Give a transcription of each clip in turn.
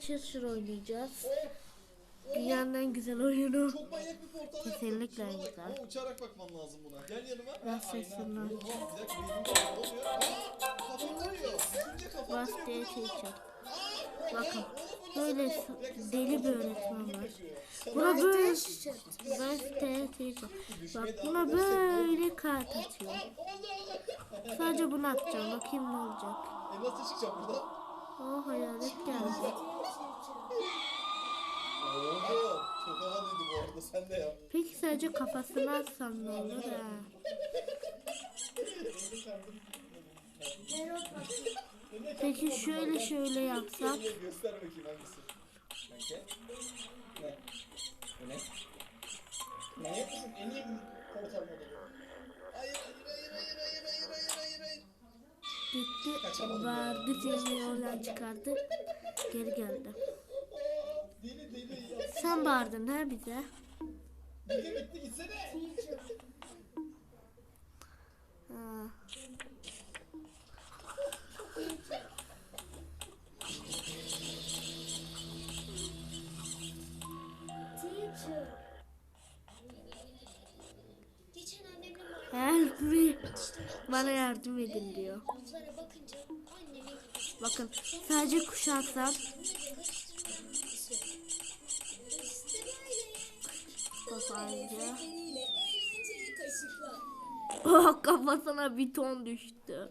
Cheshire oynayacağız. Dünyanın en güzel oyunu. Çok manyak bir portal yaptım. Kesinlikle Şuna bak. güzel. Oo, uçarak bakmam lazım buna. Gel yanıma. Rast sesinden. Oha, ne oluyor? Diye dönüyor. Şey Bakın. Böyle deli bir öğretmen var. Buna böyle Rast diye çekeceğim. Bak buna böyle kart atıyorum. Sadece bunu atacağım. Bakayım ne olacak. E nasıl çıkacağım buradan? Oh hayalet geldi. Oo, çok havalıydı bu arada sen de yap. Peki sadece kafasını atsam ne olur ha? Peki şöyle şöyle yapsak. Göster bakayım hangisi. Kanka. Ne? Ne? Mısın? En iyi portal modeli. Gitti, vardı seni oradan çıkardı. Geri geldi. Deli deli ya. Sen bağırdın ha bize. Bitti bitti gitsene. Ha. Geçen annemle Help me. Bana yardım edin diyor. Bakın sadece kuşatsam. Kafanca. Oh, kafasına bir ton düştü.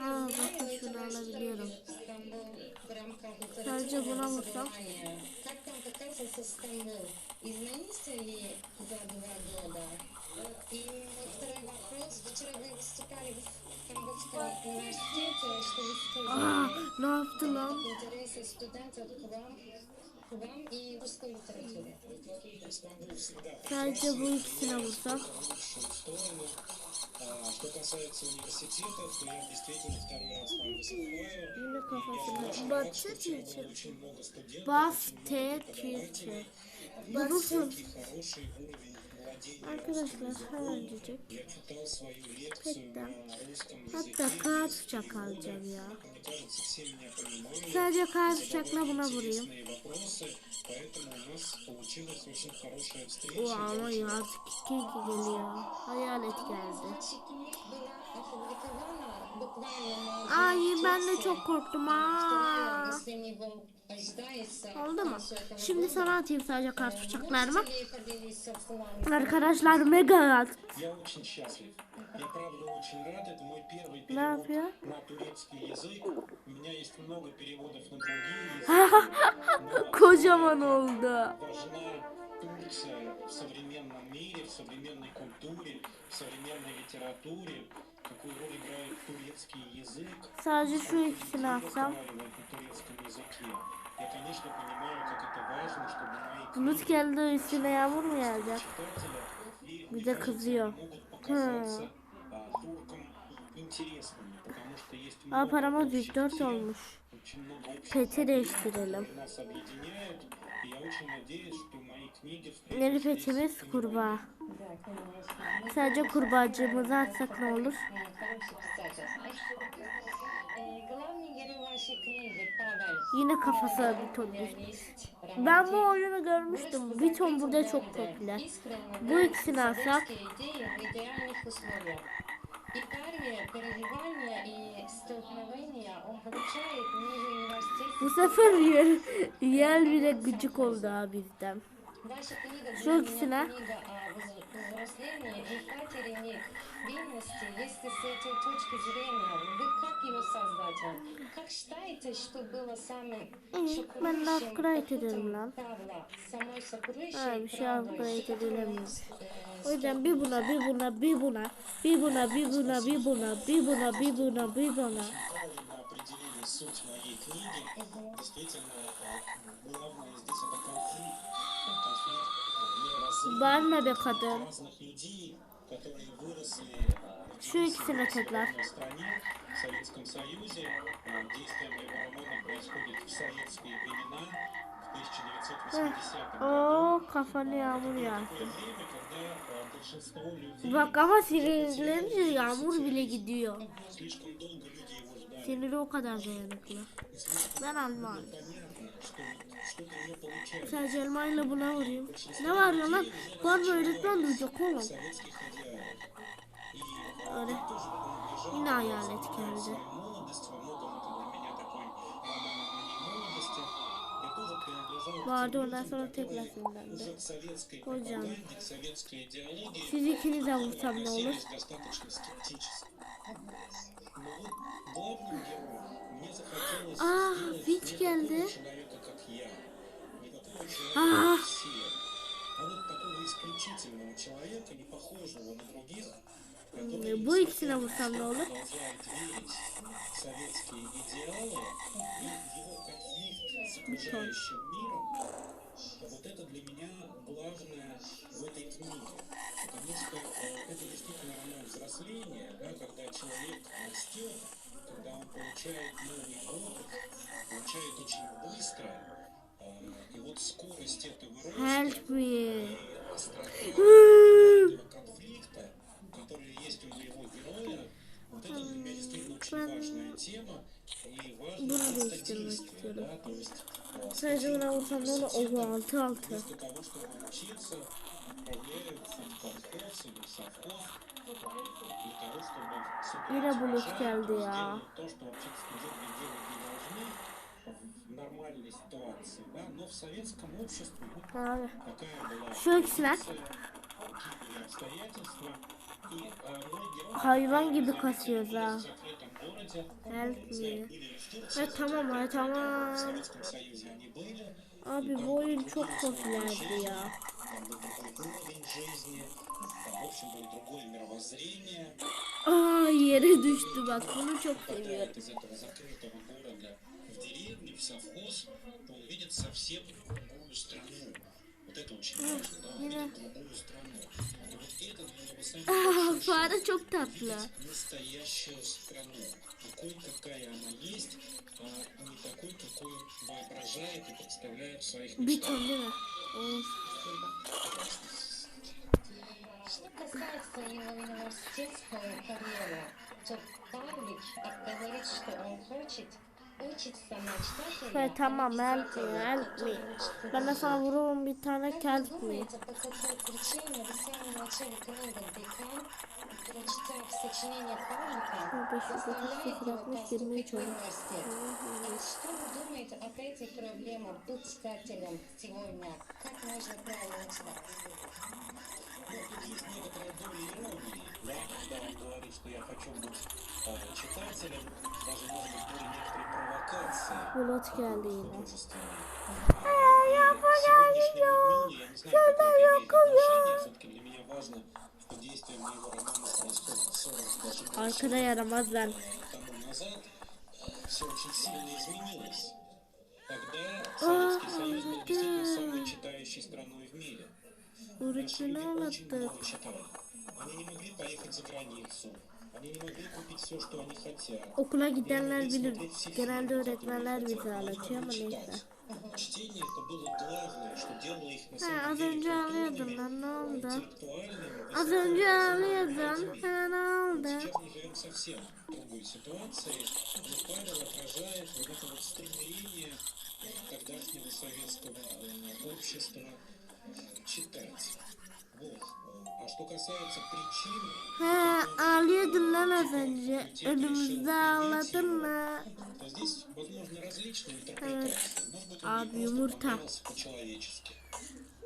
Aa, bakın şunu alabiliyorum. Sadece buna vursam. Там катался Стамбул? Изменился ли за два года? И вот второй вопрос. Вчера вы выступали в Стамбульском университете. Что вы сказали? lan? Интересы студентов к вам, к вам и русской литературе. Ikisine vursam. сторону. А что касается университетов, то я действительно второй раз. Yine kafasına. Batı tilki. Bafte tilki. Bulursun. Arkadaşlar hemencecik. Petten. Hatta kağıt uçak alacağım ya. Sadece kağıt uçakla buna vurayım. Wow, ama artık ikinci geliyor. Hayalet geldi. Ay ben de çok korktum ha. Oldu mu? Şimdi sana atayım sadece kart uçaklarımı. Arkadaşlar mega at. Ne yapıyor? Kocaman oldu. Турция современном мире, в современной культуре, в современной литературе. Sadece şu ikisini atsam. Bulut geldi üstüne yağmur mu yağacak? Bir de kızıyor. Hmm. Aa paramız 104 olmuş. Peti değiştirelim. Nerifetimiz kurbağa. Sadece kurbağacığımızı atsak ne olur? Yine kafasına bir ton düştü. Ben bu oyunu görmüştüm. Bir ton burada çok popüler. Bu ikisini alsak. Italia, переживания и столкновения, он получает bu sefer yer, yer bile gıcık oldu abiden. Şu ikisine. Ben de upgrade edelim lan. Ha, bir şey upgrade edilemiyor. O yüzden bir buna, bir buna, bir buna, bir buna, bir buna, bir buna, bir buna, bir buna, bir buna. Bir buna определили суть моей книги. Действительно, э, главное здесь это конфликт. Конфликт э, мировоззрения Bağırma be kadın. разных людей, которые выросли э, Şu ikisine tekrar. в стране, в Советском Союзе. Э, Действие моего романа происходит в советские времена, в 1980 году. O kafanı yağmur yağsın. Такое время, когда э, большинство людей Bak ama sinirlenince yağmur bile gidiyor. слишком долго люди его ждали. Siniri o kadar dayanıklı. Ben alma alayım. Sadece elmayla buna vurayım. Ne var ya lan? Mı öğretmen duyacak oğlum. Öyle. Yine hayalet geldi. Vardı тем ondan людям, sonra которые tekrar sinirlendi. уже к советской Hocam. пропаганде, к советской идеологии Siz ikiniz de vursam ne olur? относились достаточно скептически. Но вот главным героем мне захотелось А, сделать Вить не geldi. такого человека, как я, не такого человека, А. как все, а вот такого исключительного человека, не похожего на других, который Bu ikisine vursam ne olur? продолжает верить в советские идеалы и его конфликт с окружающим миром, вот это для меня главное в этой книге. Потому что э, это действительно роман взросления, да, когда человек растет, когда он получает новый опыт, получает очень быстро. э, И вот скорость этого роста острота этого конфликта, который есть у моего героя, вот это для меня действительно очень важная тема и değiştirmek istiyorum. да, то есть э, Sadece buna vursam da 6 6. Yine bulut geldi ya. Abi. Şu ikisine. Hayvan gibi kasıyoruz ha. Help me. Ha tamam ha tamam. Abi bu oyun çok popülerdi ya. Aa yere düştü bak bunu çok seviyorum. Ah, yine. Фара fare çok tatlı. Bir türlü? Что касается его университетского карьера, то Павлич говорит, что он хочет учиться на читателя. Şöyle tamam help me help me. Ben de sana vururum bir tane Как help вы me. думаете, по какой причине в самом начале книги Декан, прочитав сочинение Павлика, заставляет его 60, 60, поступить в 23 oldu. университет? Вот Что вы думаете об этих проблемах быть читателем сегодня? Как можно правильно читать? Bulut geldi yine. художественной. Сегодняшнему дню, я не знаю, какое это имеет отношение, все-таки для меня важно, что действие моего романа происходит 40, даже больше Arkada yaramaz ben. тому назад, все очень сильно изменилось. Тогда Советский Союз был действительно самой читающей страной в мире. Наши люди Öğretmeni очень anlattık. много читали. Они не могли поехать за границу. Они не могли купить все, что они хотят. Okula gidenler bilir. Genelde öğretmenler bize anlatıyor ama neyse. Чтение это было главное, что делало их на Ha, самом az деле önce ağlıyordun культурными, lan ne oldu? интеллектуальными. Az önce ağlıyordun. Ha, ne oldu? Сейчас мы живем совсем в другой ситуации, но Павел отражает вот это вот стремление тогдашнего советского э, общества читать. Вот. А что касается причин, Ha, ağlıyordun lan az önce. Önümüzde ağladın mı? то здесь возможны различные интерпретации. Может быть, он Abi не просто yumurta. понравился по-человечески.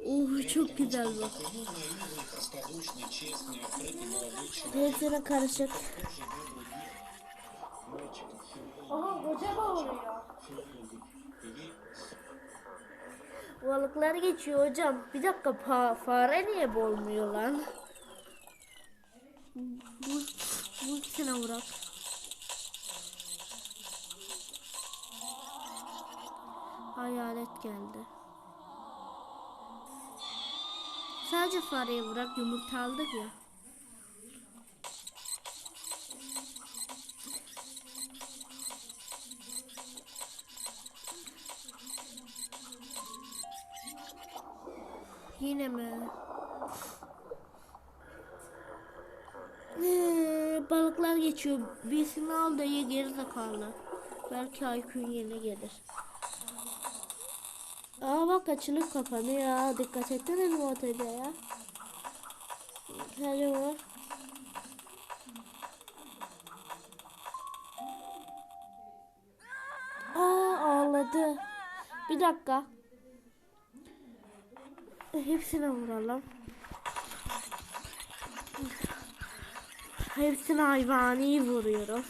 Uh çok güzel bu. Такой, ну, наивный, простодушный, честный, открытый молодой человек, Hepsine karışık. похожий на других мальчиков, филологов, Aha koca bağırıyor. Balıklar geçiyor hocam. Bir dakika pa fare niye boğulmuyor lan? Bu, bu ikisine vurak. Hayalet geldi. Sadece fareye vurak yumurta aldık ya. Yine mi? Ee, balıklar geçiyor. Birisini al da ye geri zekalı. Belki IQ'un yerine gelir. Aa bak açılıp kapanıyor. Dikkat etsene mi otelde ya? Hadi var. Aa ağladı. Bir dakika. Hepsine vuralım. Hepsine hayvani vuruyorum.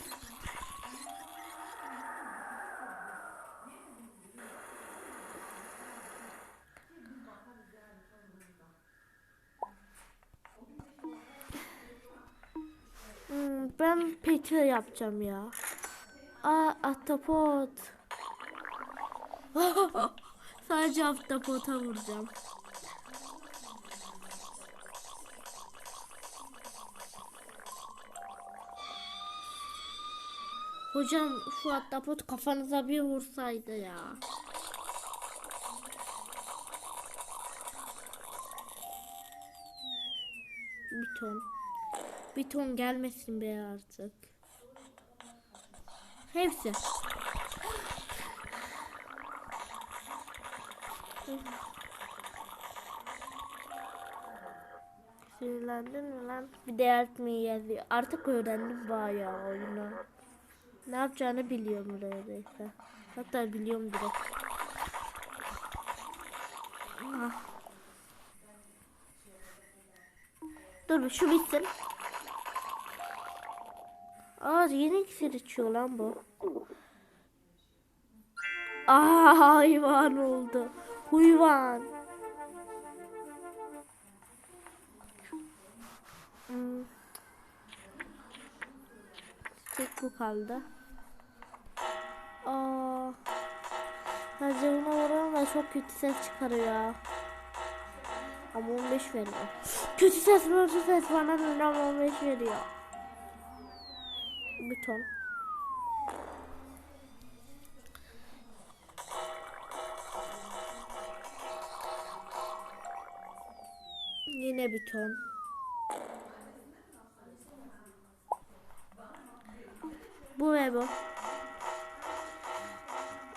Hmm, ben peti yapacağım ya. Aa ahtapot. Sadece ahtapota vuracağım. Hocam şu ahtapot kafanıza bir vursaydı ya. Bir ton. Bir ton gelmesin be artık. Hepsi. Sinirlendin mi lan? Bir de mi yazıyor. Artık öğrendim bayağı oyunu. Ne yapacağını biliyorum neredeyse. Hatta biliyorum direkt. Ah. Dur şu bitsin. Aa yeni iksir içiyor lan bu. Aa hayvan oldu. Huyvan. Kaldı. Aa. Harcamına vuruyorum ve çok kötü ses çıkarıyor. Ama 15 veriyor. Kötü ses kötü ses bana neden 15 veriyor. Bir ton. Yine bir ton. Bu.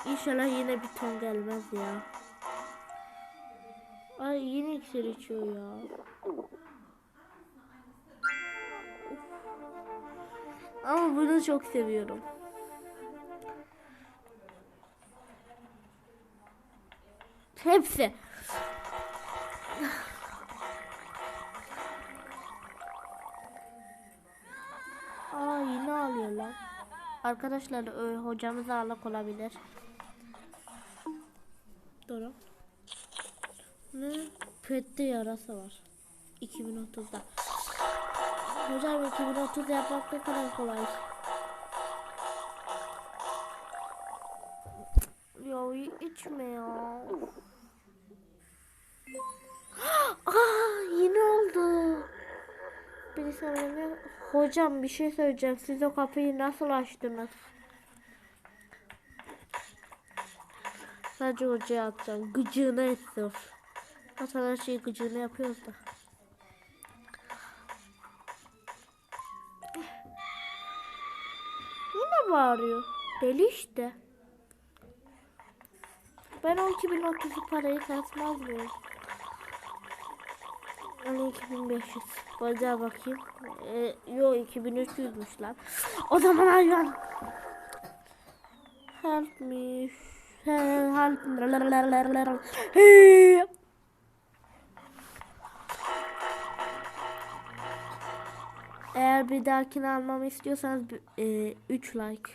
İnşallah yine bir ton gelmez ya. Ay yine iksir içiyor ya. Ama bunu çok seviyorum. Hepsi. Arkadaşlar ö, hocamız ağlak olabilir. Doğru. Ne? Pette yarası var. 2030'da. Hocam 2030 yapmak ne kadar kolay. Ya içme ya. Öyle Hocam bir şey söyleyeceğim. Siz o kapıyı nasıl açtınız? Sadece hocaya atacağım. Gıcığına et sırf. Zaten her şeyi gıcığına yapıyoruz da. Yine bağırıyor. Deli işte. Ben 12.030 parayı satmaz mıyım? 12500. Bacağa bakayım. Ee, yo 2300'müş lan. O zaman hayvan. Help me. Help. Help. Eğer bir dahakini almamı istiyorsanız 3 like.